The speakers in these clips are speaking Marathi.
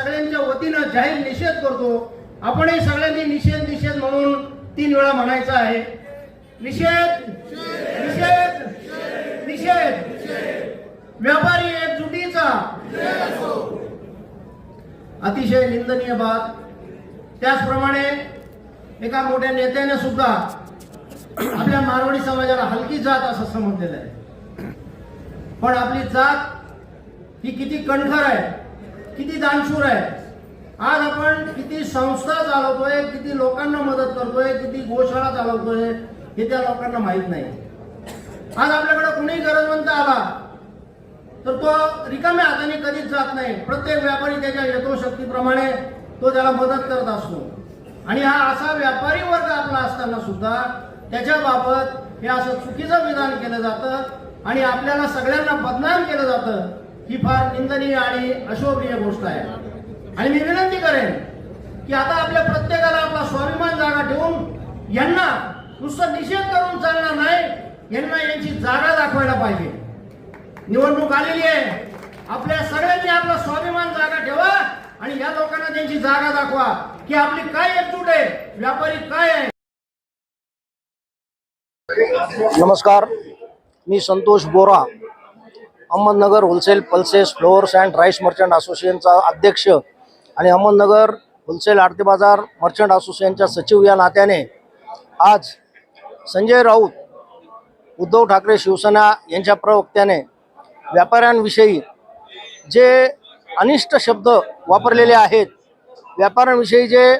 सगळ्यांच्या वतीनं जाहीर निषेध करतो. आपणही सगळ्यांनी निषेध निषेध म्हणून तीन वेळा म्हणायचा आहे. निषेध निषेध निषेध. व्यापारी एकजुटीचा. अतिशय निंदनीय बात त्याचप्रमाणे एका मोठ्या नेत्याने सुद्धा आपल्या मारवाडी समाजाला हलकी जात असं समजलेलं आहे. पण आपली जात ही किती कणखर आहे किती दानशूर आहे? आज आपण किती संस्था चालवतोय किती लोकांना मदत करतोय किती गोशाळा चालवतोय हे त्या लोकांना माहीत नाही. आज आपल्याकडे कुणी गरजवंत आला तर तो रिकाम्या हाताने कधीच जात नाही. प्रत्येक व्यापारी त्याच्या यथोशक्तीप्रमाणे तो त्याला मदत करत असतो. आणि हा असा व्यापारी वर्ग आपला असताना सुद्धा त्याच्याबाबत हे असं चुकीचं विधान केलं जातं आणि आपल्याला सगळ्यांना बदनाम केलं जातं. ही फार निंदनीय आणि अशोभनीय गोष्ट आहे. आणि मी विनंती करेन की आता आपल्या प्रत्येकाला आपला स्वाभिमान जागा ठेवून यांना नुसतं निषेध करून चालणार नाही यांना यांची जागा दाखवायला पाहिजे. निवडणूक आलेली आहे. आपल्या सगळ्यांनी आपला स्वाभिमान जागा ठेवा आणि या लोकांना त्यांची जागा दाखवा की आपली काय एकजूट आहे व्यापारी काय आहे. नमस्कार. मी Santosh Bora. Ahmednagar wholesale pulses flours and rice merchant असोसिएशनचा अध्यक्ष आणि अहमदनगर होलसेल आरती बाजार मर्चंट असोसिएशनच्या सचिव या नात्याने आज संजय राऊत उद्धव ठाकरे शिवसेना यांच्या प्रवक्त्याने व्यापाऱ्यांविषयी जे अनिष्ट शब्द वापरलेले आहेत व्यापाऱ्यांविषयी जे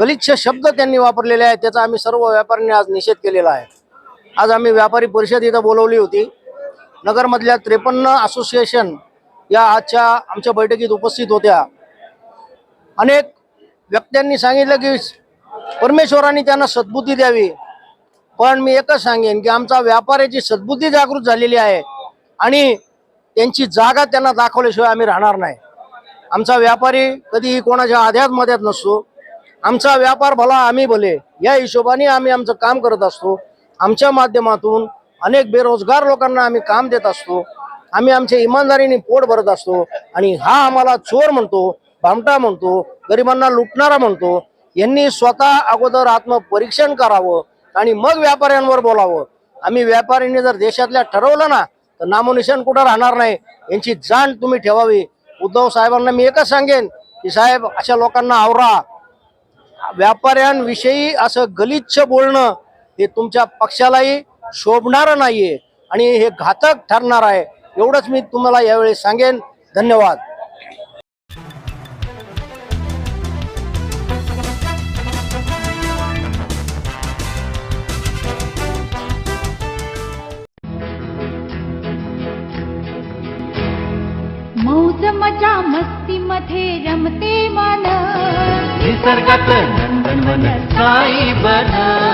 गलिच्छ शब्द त्यांनी वापरलेले आहेत त्याचा आम्ही सर्व व्यापाऱ्यांनी आज निषेध केलेला आहे. आज आम्ही व्यापारी परिषद इथं बोलवली होती. नगरमधल्या त्रेपन्न असोसिएशन या आजच्या आमच्या बैठकीत उपस्थित होत्या. अनेक व्यक्त्यांनी सांगितलं की परमेश्वरांनी त्यांना सद्बुद्धी द्यावी. पण मी एकच सांगेन की आमचा व्यापाऱ्याची सद्बुद्धी जागृत झालेली आहे आणि त्यांची जागा त्यांना दाखवल्याशिवाय आम्ही राहणार नाही. आमचा व्यापारी कधीही कोणाच्या आध्यात मध्यात नसतो. आमचा व्यापार भला आम्ही भले. या हिशोबाने आम्ही आमचं काम करत असतो. आमच्या माध्यमातून अनेक बेरोजगार लोकांना आम्ही काम देत असतो. आम्ही आमच्या इमानदारीने पोट भरत असतो आणि हा आम्हाला चोर म्हणतो भामटा म्हणतो गरिबांना लुटणारा म्हणतो. यांनी स्वतः अगोदर आत्मपरीक्षण करावं आणि मग व्यापाऱ्यांवर बोलावं. आम्ही व्यापाऱ्यांनी जर देशातल्या ठरवलं ना तर नामोनिशान कुठं राहणार नाही. यांची जाण तुम्ही ठेवावी. उद्धव साहेबांना मी एकच सांगेन की साहेब अशा लोकांना आवरा. व्यापाऱ्यांविषयी असं गलिच्छ बोलणं हे तुमच्या पक्षालाही शोभणारं नाहीये आणि हे घातक ठरणार आहे. एवढंच मी तुम्हाला यावेळी सांगेन. धन्यवाद. मौज मजा मस्ती मध्ये रमते मन. निसर्गात नंदनवन साई बन.